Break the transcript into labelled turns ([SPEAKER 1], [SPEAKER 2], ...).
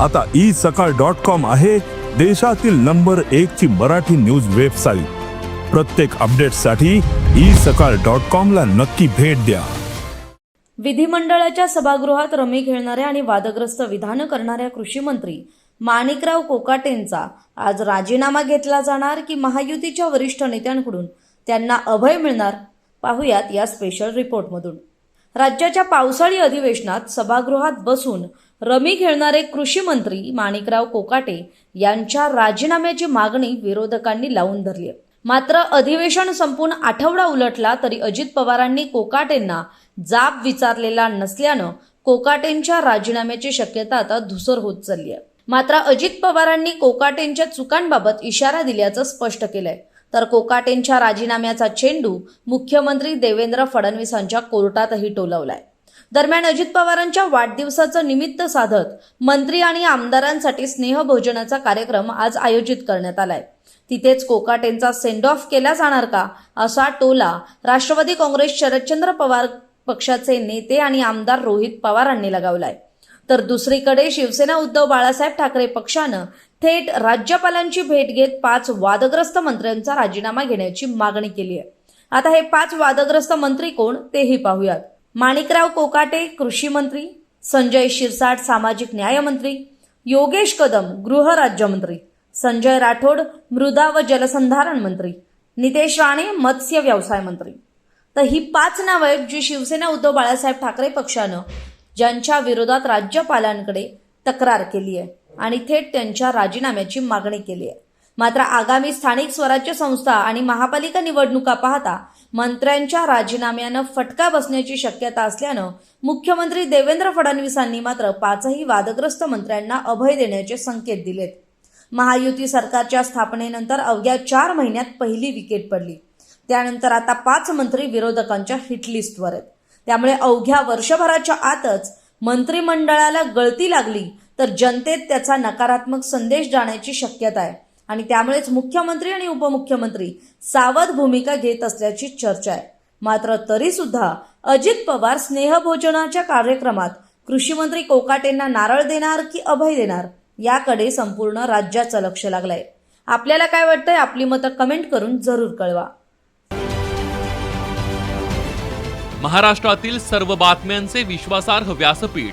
[SPEAKER 1] आता ई सकाळ dot com आहे देशातील नंबर एक ची मराठी न्यूज वेबसाईट. प्रत्येक अपडेटसाठी ई सकाळ डॉट कॉम ला नक्की भेट द्या.
[SPEAKER 2] विधिमंडळाच्या सभागृहात रमी खेळणाऱ्या आणि वादग्रस्त विधानं करणाऱ्या कृषी मंत्री माणिकराव कोकाटेंचा आज राजीनामा घेतला जाणार की महायुतीच्या वरिष्ठ नेत्यांकडून त्यांना अभय मिळणार? पाहुयात या स्पेशल रिपोर्टमधून राज्याच्या पावसाळी अधिवेशनात सभागृहात बसून रमी खेळणारे कृषी मंत्री माणिकराव कोकाटे यांच्या राजीनाम्याची मागणी विरोधकांनी लावून धरली आहे. मात्र अधिवेशन संपून आठवडा उलटला तरी अजित पवारांनी कोकाटेंना जाब विचारलेला नसल्यानं कोकाटेंच्या राजीनाम्याची शक्यता आता धुसर होत चालली आहे. मात्र अजित पवारांनी कोकाटेंच्या चुकांबाबत इशारा दिल्याचं स्पष्ट केलंय. तर कोकाटेंच्या राजीनाम्याचा चेंडू मुख्यमंत्री देवेंद्र फडणवीसांच्या कोर्टातही टोलवलाय. दरम्यान अजित पवारांच्या वाढदिवसाचं निमित्त साधत मंत्री आणि आमदारांसाठी स्नेहभोजनाचा कार्यक्रम आज आयोजित करण्यात आलाय. तिथेच कोकाटेंचा सेंड ऑफ केला जाणार का असा टोला राष्ट्रवादी काँग्रेस शरदचंद्र पवार पक्षाचे नेते आणि आमदार रोहित पवारांनी लगावलाय. तर दुसरीकडे शिवसेना उद्धव बाळासाहेब ठाकरे पक्षानं थेट राज्यपालांची भेट घेत पाच वादग्रस्त मंत्र्यांचा राजीनामा घेण्याची मागणी केली आहे आता हे पाच वादग्रस्त मंत्री कोण तेही पाहूयात. माणिकराव कोकाटे कृषी मंत्री संजय शिरसाट सामाजिक न्यायमंत्री योगेश कदम गृहराज्यमंत्री संजय राठोड मृदा व जलसंधारण मंत्री नितेश राणे मत्स्य व्यवसाय मंत्री. तर ही पाच नावं आहेत जी शिवसेना उद्धव बाळासाहेब ठाकरे पक्षानं ज्यांच्या विरोधात राज्यपालांकडे तक्रार केली आहे आणि थेट त्यांच्या राजीनाम्याची मागणी केली आहे. मात्र आगामी स्थानिक स्वराज्य संस्था आणि महापालिका निवडणुका पाहता मंत्र्यांच्या राजीनाम्यानं फटका बसण्याची शक्यता असल्यानं मुख्यमंत्री देवेंद्र फडणवीसांनी मात्र पाचही वादग्रस्त मंत्र्यांना अभय देण्याचे संकेत दिलेत. महायुती सरकारच्या स्थापनेनंतर अवघ्या चार महिन्यात पहिली विकेट पडली. त्यानंतर आता पाच मंत्री विरोधकांच्या हिटलिस्टवर आहेत. त्यामुळे अवघ्या वर्षभराच्या आतच मंत्रिमंडळाला गळती लागली तर जनतेत त्याचा नकारात्मक संदेश जाण्याची शक्यता आहे. आणि त्यामुळेच मुख्यमंत्री आणि उपमुख्यमंत्री सावध भूमिका घेत असल्याची चर्चा आहे. मात्र तरी सुद्धा अजित पवार स्नेहभोजनाच्या कार्यक्रमात कृषीमंत्री कोकाटेंना नारळ देणार की अभय देणार याकडे संपूर्ण राज्याचं लक्ष लागलंय. आपल्याला काय वाटतंय? आपली मतं कमेंट करून जरूर कळवा.
[SPEAKER 3] महाराष्ट्रातील सर्व बातम्यांचे विश्वासार्ह व्यासपीठ